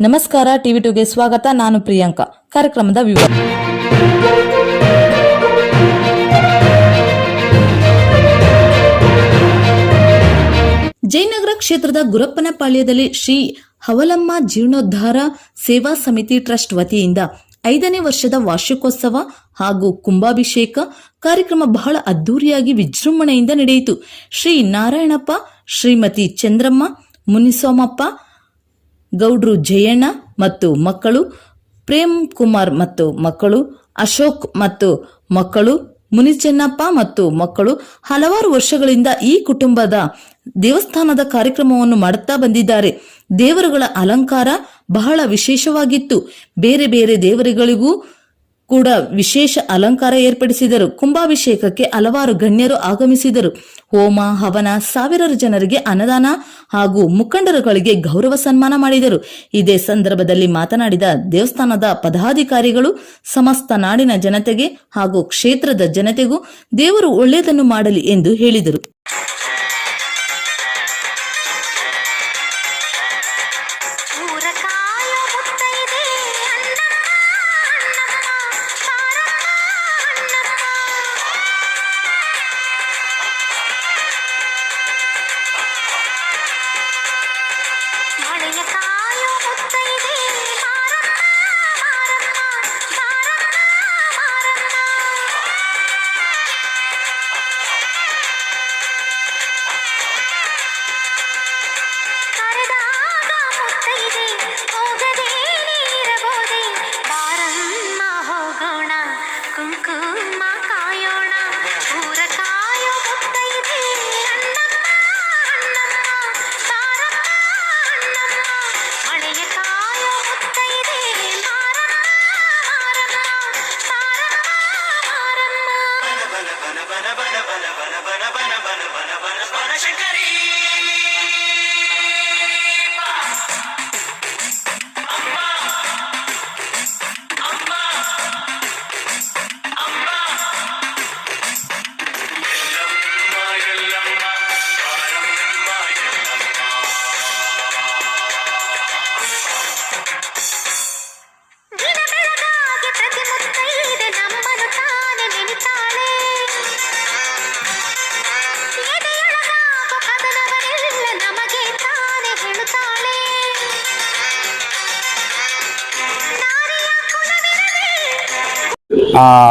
ನಮಸ್ಕಾರ, ಟಿವಿ ಟುಗೆ ಸ್ವಾಗತ. ನಾನು ಪ್ರಿಯಾಂಕಾ. ಕಾರ್ಯಕ್ರಮದ ವಿವರ. ಜಯನಗರ ಕ್ಷೇತ್ರದ ಗುರಪ್ಪನಪಾಳ್ಯದಲ್ಲಿ ಶ್ರೀ ಹವಲಮ್ಮ ಜೀರ್ಣೋದ್ಧಾರ ಸೇವಾ ಸಮಿತಿ ಟ್ರಸ್ಟ್ ವತಿಯಿಂದ ಐದನೇ ವರ್ಷದ ವಾರ್ಷಿಕೋತ್ಸವ ಹಾಗೂ ಕುಂಭಾಭಿಷೇಕ ಕಾರ್ಯಕ್ರಮ ಬಹಳ ಅದ್ದೂರಿಯಾಗಿ ವಿಜೃಂಭಣೆಯಿಂದ ನಡೆಯಿತು. ಶ್ರೀ ನಾರಾಯಣಪ್ಪ, ಶ್ರೀಮತಿ ಚಂದ್ರಮ್ಮ, ಮುನಿಸೋಮಪ್ಪ ಗೌಡ್ರು ಜಯಣ್ಣ ಮತ್ತು ಮಕ್ಕಳು, ಪ್ರೇಮ್ ಕುಮಾರ್ ಮತ್ತು ಮಕ್ಕಳು, ಅಶೋಕ್ ಮತ್ತು ಮಕ್ಕಳು, ಮುನಿಚೆನ್ನಪ್ಪ ಮತ್ತು ಮಕ್ಕಳು. ಹಲವಾರು ವರ್ಷಗಳಿಂದ ಈ ಕುಟುಂಬದ ದೇವಸ್ಥಾನದ ಕಾರ್ಯಕ್ರಮವನ್ನು ಮಾಡುತ್ತಾ ಬಂದಿದ್ದಾರೆ. ದೇವರುಗಳ ಅಲಂಕಾರ ಬಹಳ ವಿಶೇಷವಾಗಿತ್ತು. ಬೇರೆ ಬೇರೆ ದೇವರುಗಳಿಗೂ ಕೂಡ ವಿಶೇಷ ಅಲಂಕಾರ ಏರ್ಪಡಿಸಿದರು. ಕುಂಭಾಭಿಷೇಕಕ್ಕೆ ಹಲವಾರು ಗಣ್ಯರು ಆಗಮಿಸಿದರು. ಹೋಮ, ಹವನ ಸಾವಿರಾರು ಜನರಿಗೆ ಅನ್ನದಾನ ಹಾಗೂ ಮುಖಂಡರುಗಳಿಗೆ ಗೌರವ ಸನ್ಮಾನ ಮಾಡಿದರು. ಇದೇ ಸಂದರ್ಭದಲ್ಲಿ ಮಾತನಾಡಿದ ದೇವಸ್ಥಾನದ ಪದಾಧಿಕಾರಿಗಳು, ಸಮಸ್ತ ನಾಡಿನ ಜನತೆಗೆ ಹಾಗೂ ಕ್ಷೇತ್ರದ ಜನತೆಗೂ ದೇವರು ಒಳ್ಳೆಯದನ್ನು ಮಾಡಲಿ ಎಂದು ಹೇಳಿದರು. குங்குமா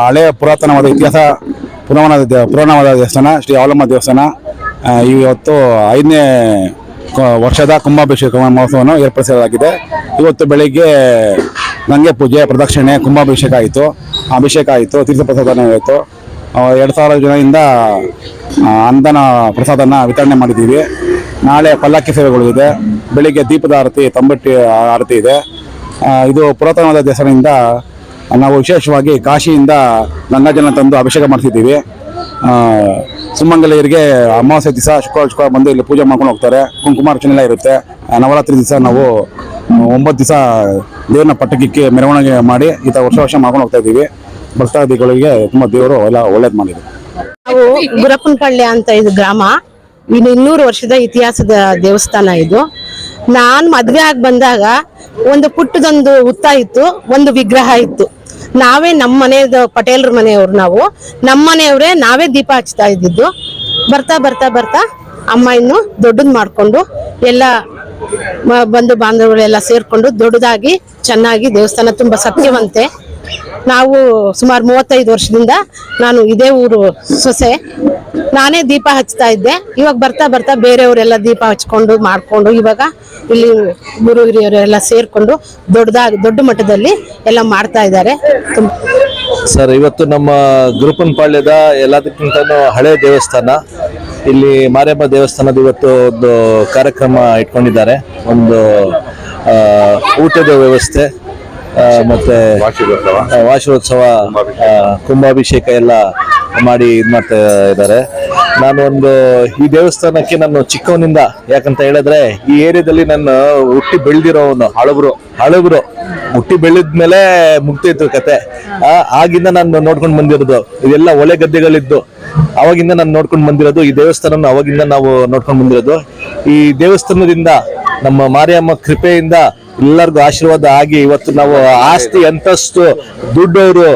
ಹಳೆಯ ಪುರಾತನವಾದ ಇತಿಹಾಸ ಪುರಾಣ ಪುರಾಣವಾದ ದೇವಸ್ಥಾನ, ಶ್ರೀ ಅವಲಮ್ಮ ದೇವಸ್ಥಾನ ಇವತ್ತು ಐದನೇ ವರ್ಷದ ಕುಂಭಾಭಿಷೇಕ ಮಹೋತ್ಸವವನ್ನು ಏರ್ಪಡಿಸಲಾಗಿದೆ. ಇವತ್ತು ಬೆಳಿಗ್ಗೆ ಗಂಗೆ ಪೂಜೆ, ಪ್ರದಕ್ಷಿಣೆ, ಕುಂಭಾಭಿಷೇಕ ಆಯಿತು. ಅಭಿಷೇಕ ಆಯಿತು ತೀರ್ಥ ಪ್ರಸಾದನ ಆಯಿತು ಎರಡು ಸಾವಿರ ಜನರಿಂದ ಅಂದನ ಪ್ರಸಾದನ ವಿತರಣೆ ಮಾಡಿದ್ದೀವಿ. ನಾಳೆ ಪಲ್ಲಕ್ಕಿ ಸೇವೆಗಳು ಇದೆ. ಬೆಳಿಗ್ಗೆ ದೀಪದ ಆರತಿ, ತಂಬಟ್ಟಿ ಆರತಿ ಇದೆ. ಇದು ಪುರಾತನವಾದ ದೇವಸ್ಥಾನದಿಂದ ನಾವು ವಿಶೇಷವಾಗಿ ಕಾಶಿಯಿಂದ ಗಂಗಾಜಲ ತಂದು ಅಭಿಷೇಕ ಮಾಡ್ತಿದ್ದೀವಿ. ಸುಮಂಗಲಿಯರಿಗೆ ಅಮಾವಾಸ್ಯೆ ದಿವಸ ಶುಕ್ರವಾರ ಶುಕ್ರವಾರ ಬಂದು ಇಲ್ಲಿ ಪೂಜೆ ಮಾಡ್ಕೊಂಡು ಹೋಗ್ತಾರೆ. ಕುಂಕುಮಾರ್ಚನೆ ಎಲ್ಲ ಇರುತ್ತೆ ನವರಾತ್ರಿ ದಿವಸ ನಾವು ಒಂಬತ್ತು ದಿವಸ ದೇವ್ರನ್ನ ಪಟ್ಟಕ್ಕೆ ಮೆರವಣಿಗೆ ಮಾಡಿ ಈ ಥರ ವರ್ಷ ವರ್ಷ ಮಾಡ್ಕೊಂಡು ಹೋಗ್ತಾ ಇದ್ದೀವಿ. ಭಕ್ತಾದಿಗಳಿಗೆ ತುಂಬ ದೇವರು ಎಲ್ಲ ಒಳ್ಳೇದು ಮಾಡಿದ್ರು. ನಾವು ಗುರಪ್ಪನಪಳ್ಳಿ ಅಂತ ಇದು ಗ್ರಾಮ. ಇನ್ನು ಇನ್ನೂರು ವರ್ಷದ ಇತಿಹಾಸದ ದೇವಸ್ಥಾನ ಇದು. ನಾನು ಮದುವೆ ಆಗಿ ಬಂದಾಗ ಒಂದು ಪುಟ್ಟದೊಂದು ಹುತ್ತ ಇತ್ತು, ಒಂದು ವಿಗ್ರಹ ಇತ್ತು. ನಾವೇ ನಮ್ಮ ಮನೆಯದ ಪಟೇಲ್ರ ಮನೆಯವ್ರು ನಾವು. ನಮ್ಮ ಮನೆಯವ್ರೆ ನಾವೇ ದೀಪ ಹಚ್ತಾ ಇದ್ದಿದ್ದು. ಬರ್ತಾ ಬರ್ತಾ ಬರ್ತಾ ಅಮ್ಮ ಇನ್ನು ದೊಡ್ಡದ್ ಮಾಡ್ಕೊಂಡು ಎಲ್ಲ ಬಂಧು ಬಾಂಧವಗಳೆಲ್ಲ ಸೇರ್ಕೊಂಡು ದೊಡ್ಡದಾಗಿ ಚೆನ್ನಾಗಿ ದೇವಸ್ಥಾನ ತುಂಬಾ ಸತ್ಯವಂತೆ. ನಾವು ಸುಮಾರು ಮೂವತ್ತೈದು ವರ್ಷದಿಂದ ನಾನು ಇದೇ ಊರು ಸೊಸೆ. ನಾನೇ ದೀಪ ಹಚ್ತಾ ಇದ್ದೆ. ಇವಾಗ ಬರ್ತಾ ಬರ್ತಾ ಬೇರೆಯವರೆಲ್ಲ ದೀಪ ಹಚ್ಕೊಂಡು ಮಾಡಿಕೊಂಡು ಇವಾಗ ಇಲ್ಲಿ ಗುರು ಹಿರಿಯರೆಲ್ಲ ಸೇರ್ಕೊಂಡು ದೊಡ್ಡದಾಗಿ ದೊಡ್ಡ ಮಟ್ಟದಲ್ಲಿ ಎಲ್ಲ ಮಾಡ್ತಾ ಇದ್ದಾರೆ. ಸರ್, ಇವತ್ತು ನಮ್ಮ ಗುರುಪನಪಾಳ್ಯದ ಎಲ್ಲದಕ್ಕಿಂತ ಹಳೆ ದೇವಸ್ಥಾನ. ಇಲ್ಲಿ ಮಾರಿಯಮ್ಮ ದೇವಸ್ಥಾನದ ಇವತ್ತು ಒಂದು ಕಾರ್ಯಕ್ರಮ ಇಟ್ಕೊಂಡಿದ್ದಾರೆ. ಒಂದು ಊಟದ ವ್ಯವಸ್ಥೆ ಮತ್ತೆ ವಾರ್ಷಿಕೋತ್ಸವ ಕುಂಭಾಭಿಷೇಕ ಎಲ್ಲ ಮಾಡಿ ಇದು ಮಾಡ್ತಾ ಇದ್ದಾರೆ ನಾನು ಒಂದು ಈ ದೇವಸ್ಥಾನಕ್ಕೆ ನಾನು ಚಿಕ್ಕವನಿಂದ ಯಾಕಂತ ಹೇಳಿದ್ರೆ ಈ ಏರಿಯಾದಲ್ಲಿ ನಾನು ಹುಟ್ಟಿ ಬೆಳೆದಿರೋವನು ಹಳಬ್ರು ಹಳಬ್ರು. ಹುಟ್ಟಿ ಬೆಳೆದ್ಮೇಲೆ ಮುಗ್ತಿತ್ತು ಕತೆ. ಆಗಿಂದ ನಾನು ನೋಡ್ಕೊಂಡು ಬಂದಿರೋದು. ಇದೆಲ್ಲ ಒಲೆ ಗದ್ದೆಗಳಿದ್ದು. ಅವಾಗಿಂದ ನಾನು ನೋಡ್ಕೊಂಡು ಬಂದಿರೋದು, ಈ ದೇವಸ್ಥಾನ ಅವಾಗಿಂದ ನಾವು ನೋಡ್ಕೊಂಡು ಬಂದಿರೋದು. ಈ ದೇವಸ್ಥಾನದಿಂದ ನಮ್ಮ ಮಾರಿಯಮ್ಮ ಕೃಪೆಯಿಂದ ಎಲ್ಲರಿಗೂ ಆಶೀರ್ವಾದ ಆಗಿ ಇವತ್ತು ನಾವು ಆಸ್ತಿ ಅಂತಸ್ತು ದುಡ್ಡವರು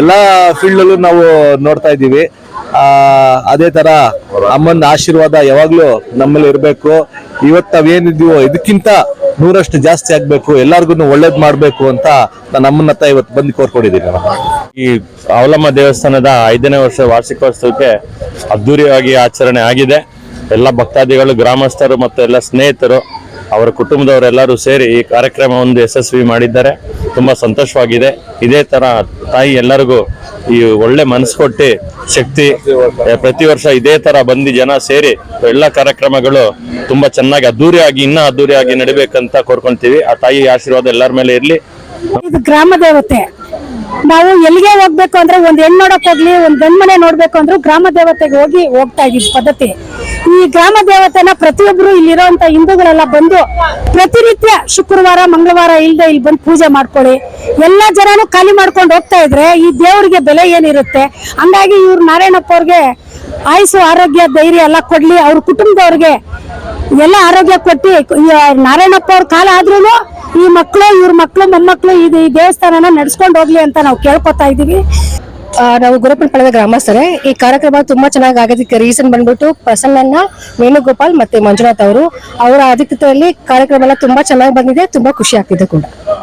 ಎಲ್ಲಾ ಫೀಲ್ಡ್ ಅಲ್ಲೂ ನಾವು ನೋಡ್ತಾ ಇದ್ದೀವಿ. ಅದೇ ತರ ಅಮ್ಮನ ಆಶೀರ್ವಾದ ಯಾವಾಗ್ಲೂ ನಮ್ಮಲ್ಲಿ ಇರಬೇಕು. ಇವತ್ತು ನಾವೇನಿದೀವೋ ಇದಕ್ಕಿಂತ ನೂರಷ್ಟು ಜಾಸ್ತಿ ಆಗ್ಬೇಕು. ಎಲ್ಲಾರ್ಗು ಒಳ್ಳೇದ್ ಮಾಡ್ಬೇಕು ಅಂತ ನಾನು ಅಮ್ಮನ ಹತ್ರ ಇವತ್ತು ಬಂದು ಕೋರ್ಕೊಂಡಿದ್ದೀನಿ ಈ ಅವಲಮ್ಮ ದೇವಸ್ಥಾನದ ಐದನೇ ವರ್ಷ ವಾರ್ಷಿಕೋತ್ಸವಕ್ಕೆ ಅದ್ದೂರಿಯಾಗಿ ಆಚರಣೆ ಆಗಿದೆ. ಎಲ್ಲ ಭಕ್ತಾದಿಗಳು, ಗ್ರಾಮಸ್ಥರು ಮತ್ತು ಎಲ್ಲ ಸ್ನೇಹಿತರು ಅವರ ಕುಟುಂಬದವರೆಲ್ಲರೂ ಸೇರಿ ಈ ಕಾರ್ಯಕ್ರಮವನ್ನು ಯಶಸ್ವಿ ಮಾಡಿದ್ದಾರೆ. ತುಂಬ ಸಂತೋಷವಾಗಿದೆ. ಇದೇ ತರ ತಾಯಿ ಎಲ್ಲರಿಗೂ ಈ ಒಳ್ಳೆ ಮನಸ್ಸು ಕೊಟ್ಟು ಶಕ್ತಿ ಪ್ರತಿ ವರ್ಷ ಇದೇ ತರ ಬಂದು ಜನ ಸೇರಿ ಎಲ್ಲ ಕಾರ್ಯಕ್ರಮಗಳು ತುಂಬಾ ಚೆನ್ನಾಗಿ ಅದ್ದೂರಿಯಾಗಿ, ಇನ್ನೂ ಅದ್ದೂರಿಯಾಗಿ ನಡಿಬೇಕಂತ ಕೋರ್ಕೊಂತೀವಿ. ಆ ತಾಯಿ ಆಶೀರ್ವಾದ ಎಲ್ಲರ ಮೇಲೆ ಇರಲಿ. ಇದು ಗ್ರಾಮ ದೇವತೆ. ನಾವು ಎಲ್ಲಿಗೆ ಹೋಗ್ಬೇಕು ಅಂದ್ರೆ ಒಂದ್ ಹೆಣ್ ನೋಡಕ್ ಹೋಗ್ಲಿ, ಒಂದ್ ಗಂಡ್ ಮನೆ ನೋಡ್ಬೇಕು ಅಂದ್ರೂ ಗ್ರಾಮ ದೇವತೆಗೆ ಹೋಗಿ ಹೋಗ್ತಾ ಇದ್ವಿ ಪದ್ಧತಿ. ಈ ಗ್ರಾಮ ದೇವತೆನ ಪ್ರತಿಯೊಬ್ರು ಇಲ್ಲಿರೋಂತ ಹಿಂದೂಗಳೆಲ್ಲ ಬಂದು ಪ್ರತಿನಿತ್ಯ ಶುಕ್ರವಾರ, ಮಂಗಳವಾರ ಇಲ್ದೆ ಇಲ್ಲಿ ಬಂದು ಪೂಜೆ ಮಾಡ್ಕೊಳ್ಳಿ. ಎಲ್ಲಾ ಜನನು ಖಾಲಿ ಮಾಡ್ಕೊಂಡು ಹೋಗ್ತಾ ಇದ್ರೆ ಈ ದೇವರಿಗೆ ಬೆಲೆ ಏನಿರುತ್ತೆ? ಹಂಗಾಗಿ ಇವ್ರು ನಾರಾಯಣಪ್ಪ ಅವ್ರಿಗೆ ಆಯುಸು ಆರೋಗ್ಯ, ಧೈರ್ಯ ಎಲ್ಲ ಕೊಡ್ಲಿ. ಅವ್ರ ಕುಟುಂಬದವ್ರಿಗೆ ಎಲ್ಲ ಆರೋಗ್ಯ ಕೊಟ್ಟು. ನಾರಾಯಣಪ್ಪ ಅವ್ರ ಕಾಲ ಆದ್ರೂ ಈ ಮಕ್ಕಳು ಇವ್ರ ಮಕ್ಕಳು ಮೊಮ್ಮಕ್ಕಳು ಇದು ಈ ದೇವಸ್ಥಾನನ ನಡ್ಸ್ಕೊಂಡು ಹೋಗ್ಲಿ ಅಂತ ನಾವು ಕೇಳ್ಕೊತಾ ಇದೀವಿ ನಾವು ಪಡೆದ ಗ್ರಾಮಸ್ಥರೇ, ಈ ಕಾರ್ಯಕ್ರಮ ತುಂಬಾ ಚೆನ್ನಾಗಿ ಆಗೋದಕ್ಕೆ ರೀಸನ್ ಬಂದ್ಬಿಟ್ಟು ಪ್ರಸನ್ನ ವೇಣುಗೋಪಾಲ್ ಮತ್ತೆ ಮಂಜುನಾಥ್ ಅವರು, ಅವರ ಆದಿತ್ಯತೆಯಲ್ಲಿ ಕಾರ್ಯಕ್ರಮ ಎಲ್ಲ ತುಂಬಾ ಚೆನ್ನಾಗಿ ಬಂದಿದೆ, ತುಂಬಾ ಖುಷಿ ಆಗ್ತಿದೆ ಕೂಡ.